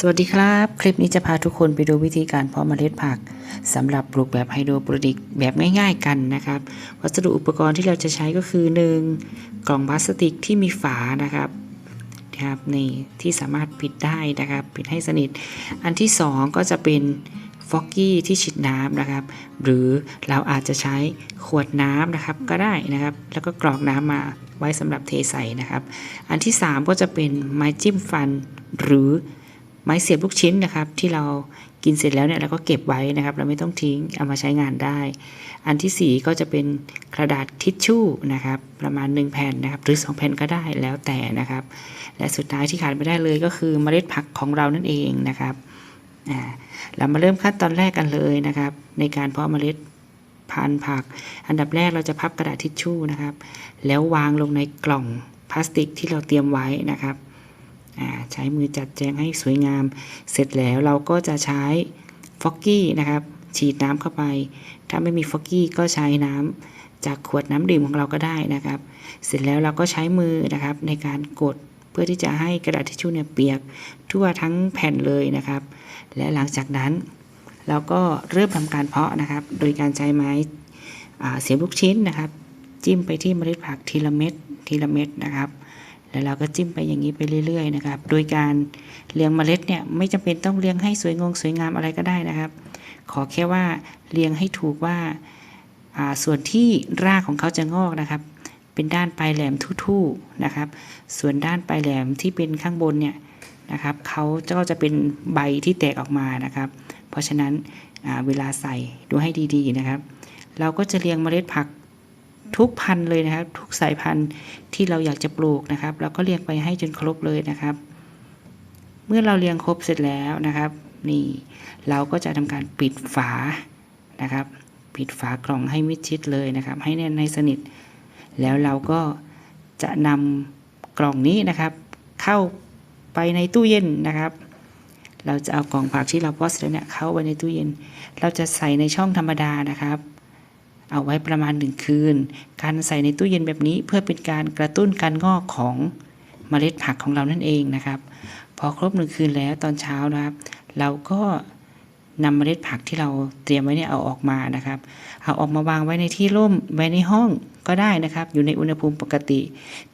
สวัสดีครับ คลิปนี้จะพาทุกคนไปดูวิธีการเพาะเมล็ดผักสำหรับปลูกแบบไฮโดรโปรนิกแบบง่ายๆกันนะครับ วัสดุอุปกรณ์ที่เราจะใช้ก็คือ 1. กล่องพลาสติกที่มีฝานะครับนะครับนี่ที่สามารถปิดได้นะครับ ปิดให้สนิท อันที่ 2 ก็จะเป็นฟอกกี้ที่ฉีดน้ำนะครับ หรือเราอาจจะใช้ขวดน้ำนะครับก็ได้นะครับ แล้วก็กรอกน้ำมาไว้สำหรับเทใส่นะครับ อันที่ 3 ก็จะเป็นไม้จิ้มฟันหรือ ไม้เสียบลูกชิ้นนะครับ ที่เรากินเสร็จแล้วเนี่ยเราก็เก็บไว้นะครับ เราไม่ต้องทิ้งเอามาใช้งานได้ อันที่ 4 ก็จะเป็นกระดาษทิชชู่นะครับ ประมาณ 1 แผ่นนะครับ หรือ 2 แผ่นก็ได้แล้วแต่นะครับ และสุดท้ายที่ขาดไม่ได้เลยก็คือเมล็ดผักของเรานั่นเองนะครับอ่าเรามาเริ่มขั้นตอนแรกกันเลยนะครับ ในการเพาะเมล็ดพันธุ์ผัก อันดับแรกเราจะพับกระดาษทิชชู่นะครับ แล้ววางลงในกล่องพลาสติกที่เราเตรียมไว้นะครับ ใช้มือจัดแจงให้สวยงาม เสร็จแล้วเราก็จะใช้ฟอกกี้นะครับ ฉีดน้ำเข้าไป ถ้าไม่มีฟอกกี้ก็ใช้น้ำจากขวดน้ำดื่มของเราก็ได้นะครับ เสร็จแล้วเราก็ใช้มือนะครับในการกดเพื่อที่จะให้กระดาษทิชชู่เนี่ยเปียกทั่วทั้งแผ่นเลยนะครับ และหลังจากนั้นเราก็เริ่มทำการเพาะนะครับ โดยการใช้ไม้เสียบลูกชิ้นนะครับ จิ้มไปที่เมล็ดผักทีละเม็ดทีละเม็ดนะครับ แล้วเราก็จิ้มไปอย่างนี้ไปเรื่อย ๆ นะครับ โดยการเรียงเมล็ดเนี่ยไม่จำเป็นต้องเรียงให้สวยงงสวยงามอะไรก็ได้นะครับ ขอแค่ว่าเรียงให้ถูกว่าส่วนที่รากของเขาจะงอกนะครับ เป็นด้านปลายแหลมทู่ๆนะครับ ส่วนด้านปลายแหลมที่เป็นข้างบนเนี่ยนะครับเขาก็จะเป็นใบที่แตกออกมานะครับ เพราะฉะนั้นเวลาใส่ดูให้ดีๆนะครับ เราก็จะเรียงเมล็ดผัก ทุกพันเลยนะครับ ทุกสายพันธุ์ที่เราอยากจะปลูกนะครับเราก็เรียงไปให้จนครบเลยนะครับ เมื่อเราเรียงครบเสร็จแล้วนะครับ นี่เราก็จะทำการปิดฝานะครับ ปิดฝากล่องให้มิดชิดเลยนะครับ ให้แน่นให้สนิท แล้วเราก็จะนำกล่องนี้นะครับ เข้าไปในตู้เย็นนะครับ เราจะเอากล่องผักที่เราพอสแล้วเนี่ยเข้าไว้ในตู้เย็น เราจะใส่ในช่องธรรมดานะครับ เอาไว้ประมาณหนึ่งคืน การใส่ในตู้เย็นแบบนี้เพื่อเป็นการกระตุ้นการงอกของเมล็ดผักของเรานั่นเองนะครับ พอครบหนึ่งคืนแล้วตอนเช้านะครับ เราก็นำเมล็ดผักที่เราเตรียมไว้เนี่ยเอาออกมานะครับ เอาออกมาวางไว้ในที่ร่มไว้ในห้องก็ได้นะครับ อยู่ในอุณหภูมิปกติ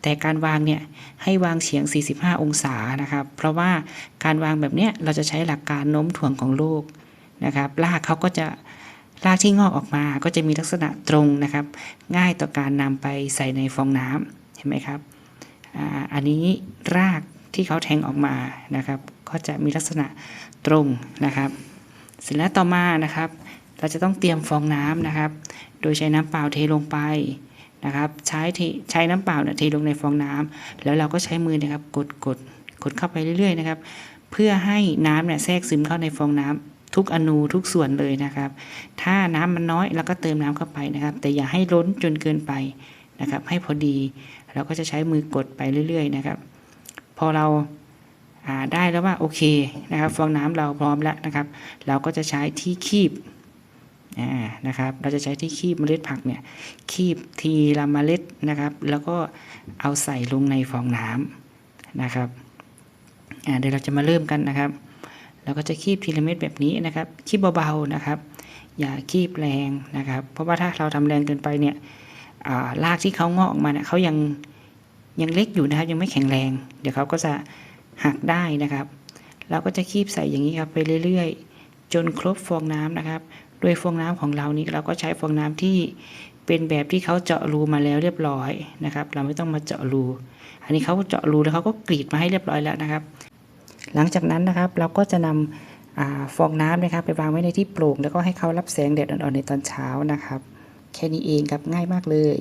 แต่การวางเนี่ยให้วางเฉียง 45 องศานะครับ เพราะว่าการวางแบบเนี้ยเราจะใช้หลักการโน้มถ่วงของโลกนะครับรากเขาก็จะ รากที่งอกออกมาก็จะมีลักษณะตรงนะครับ ง่ายต่อการนำไปใส่ในฟองน้ำเห็นไหมครับอันนี้รากที่เขาแทงออกมานะครับ ก็จะมีลักษณะตรงนะครับ เสร็จแล้วต่อมานะครับ เราจะต้องเตรียมฟองน้ำนะครับ โดยใช้น้ำเปล่าเทลงไปนะครับ ใช้ใช้น้ำเปล่าเนี่ยเทลงในฟองน้ำแล้วเราก็ใช้มือนะครับ กดกดกดเข้าไปเรื่อยๆนะครับ เพื่อให้น้ำเนี่ยแทรกซึมเข้าในฟองน้ำ ทุกอนูทุกส่วนเลยนะครับ ถ้าน้ำมันน้อยเราก็เติมน้ำเข้าไปนะครับ แต่อย่าให้ล้นจนเกินไปนะครับ ให้พอดีเราก็จะใช้มือกดไปเรื่อย ๆ นะครับ พอเราได้แล้วว่าโอเคนะครับ ฟองน้ำเราพร้อมแล้วนะครับ เราก็จะใช้ที่คีบนะครับ เราจะใช้ที่คีบเมล็ดผักเนี่ยคีบทีละเมล็ดนะครับ แล้วก็เอาใส่ลงในฟองน้ำนะครับเดี๋ยวเราจะมาเริ่มกันนะครับ เราก็จะคีบทีละเม็ดแบบนี้นะครับ คีบเบาๆนะครับ อย่าคีบแรงนะครับ เพราะว่าถ้าเราทำแรงเกินไปเนี่ยรากที่เขางอกออกมาเนี่ยเขายังยังเล็กอยู่นะครับ ยังไม่แข็งแรง เดี๋ยวเขาก็จะหักได้นะครับ เราก็จะคีบใส่อย่างนี้ครับไปเรื่อยๆ จนครบฟองน้ำนะครับ โดยฟองน้ำของเรานี้เราก็ใช้ฟองน้ำที่เป็นแบบที่เขาเจาะรูมาแล้วเรียบร้อยนะครับ เราไม่ต้องมาเจาะรู อันนี้เขาเจาะรูแล้วเขาก็กรีดมาให้เรียบร้อยแล้วนะครับ หลังจากนั้นนะครับเราก็จะนำฟองน้ำนะครับไปวางไว้ในที่โปร่งแล้วก็ให้เขารับแสงแดดอ่อนๆในตอนเช้านะครับ แค่นี้เองครับง่ายมากเลย